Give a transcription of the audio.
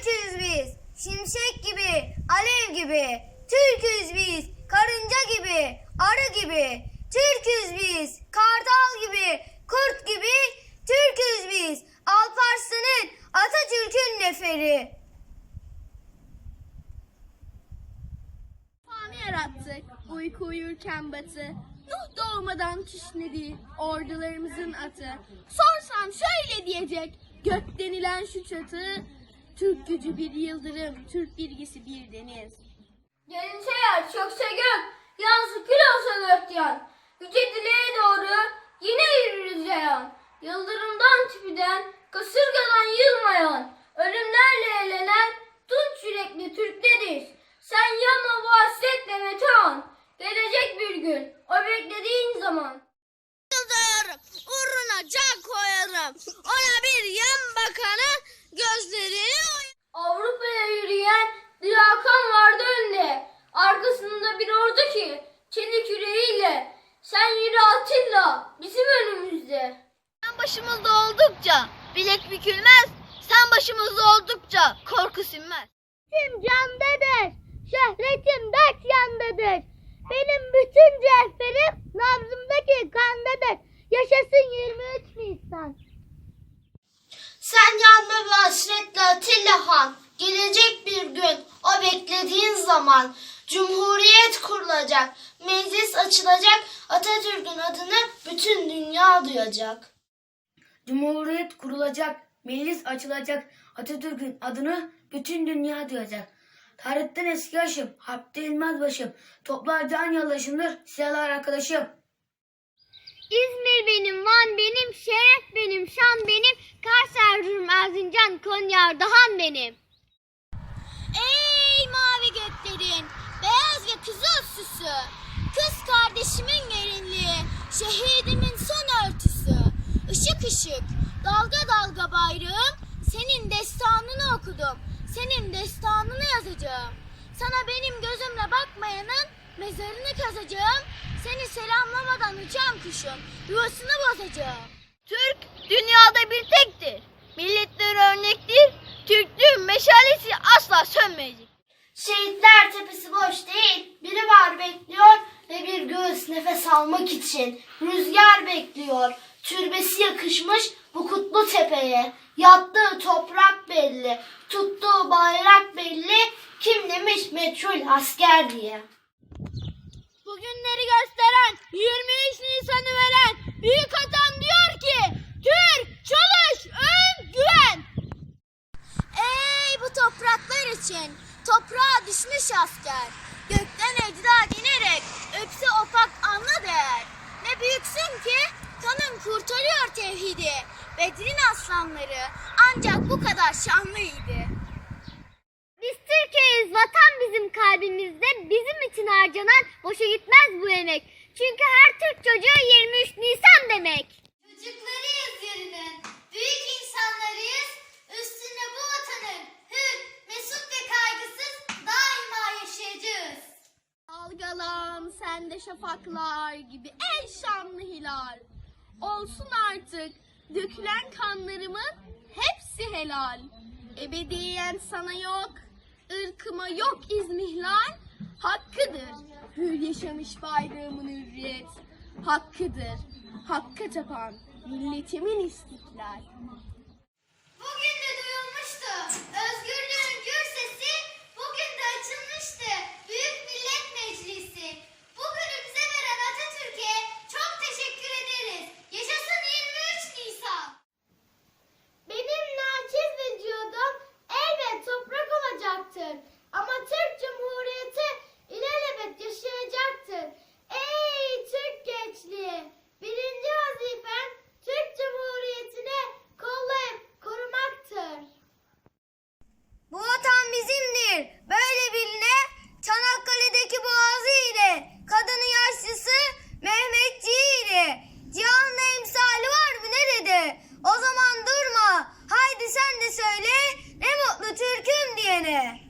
Türküz biz, şimşek gibi, alev gibi. Türküz biz, karınca gibi, arı gibi. Türküz biz, kartal gibi, kurt gibi. Türküz biz, Alparslan'ın, Atatürk'ün neferi. Fani yarattık uyku uyurken batı. Nuh doğmadan kişnedi ordularımızın atı. Sorsam şöyle diyecek gök denilen şu çatı. Türk gücü bir yıldırım, Türk bilgisi bir deniz. Gelinse yer çökse gök, yansı kül olsa dört yan. Yüce dileğe doğru yine yürürüz yayan. Yıldırımdan tipiden, kasırgadan yılmayan, ölümlerle eğlenen tunç yürekli Türkleriz. Sen yanma bu hasretle Metehan. Gelecek bir gün, o beklediğin zaman. Yıldırım, uğruna can koyarım. Ona bir yan bakanı yürüyen Hakan vardı önde. Arkasında bir ordu ki çelik yüreğiyle. Sen yürü Atilla bizim önümüzde. Sen başımızda oldukça bilek bükülmez. Sen başımızda oldukça korku sinmez. Şehretim candadır, şöhretim dört yandadır. Benim bütün cevherim nabzımdaki kandadır. Yaşasın 23 Nisan. Sen yanma ve hasretle Atilla Han. Gelecek bir gün, o beklediğin zaman. Cumhuriyet kurulacak, meclis açılacak, Atatürk'ün adını bütün dünya duyacak. Cumhuriyet kurulacak, meclis açılacak, Atatürk'ün adını bütün dünya duyacak. Tarihten eski yaşım, harpte ilmez başım, toplar can yoldaşımdır, silahlar arkadaşım. İzmir benim, Van benim, şeref benim, şan benim, Kars, Erzurum, Erzincan, Konya, Ardahan benim. Ey mavi göklerin beyaz ve kızıl süsü. Kız kardeşimin gelinliği, şehidimin son örtüsü. Işık ışık, dalga dalga bayrağım, senin destanını okudum. Senin destanını yazacağım. Sana benim gözümle bakmayanın mezarını kazacağım. Seni selamlamadan uçan kuşun yuvasını bozacağım. Türk dünyada bir tektir. Milletler örnektir. Türklüğün meşalesi asla sönmeyecek. Şehitler tepesi boş değil, biri var bekliyor ve bir göğüs nefes almak için. Rüzgar bekliyor, türbesi yakışmış bu kutlu tepeye. Yattığı toprak belli, tuttuğu bayrak belli, kim demiş meçhul asker diye. Bugünleri gösteren 23 Nisan'ı veren büyük atam diyor ki Türk çalış ön güven. Ey bu topraklar için toprağa düşmüş asker gökten ecdat inerek öpse opak anla değer. Ne büyüksün ki kanın kurtarıyor tevhidi. Bedrin aslanları ancak bu kadar şanlıydı. Biz Türkiye'yiz, vatan bizim kalbimizde. Bizim için harcanan boşa gitmez bu emek. Çünkü her Türk çocuğu 23 Nisan demek. Çocuklarıyız yarının, büyük Dalgalan sen de şafaklar gibi ey şanlı hilal. Olsun artık dökülen kanlarımın hepsi helal. Ebediyen sana yok, ırkıma yok izmihlal. Hakkıdır hür yaşamış bayrağımın hürriyet. Hakkıdır hakka tapan milletimin istiklal. mulher.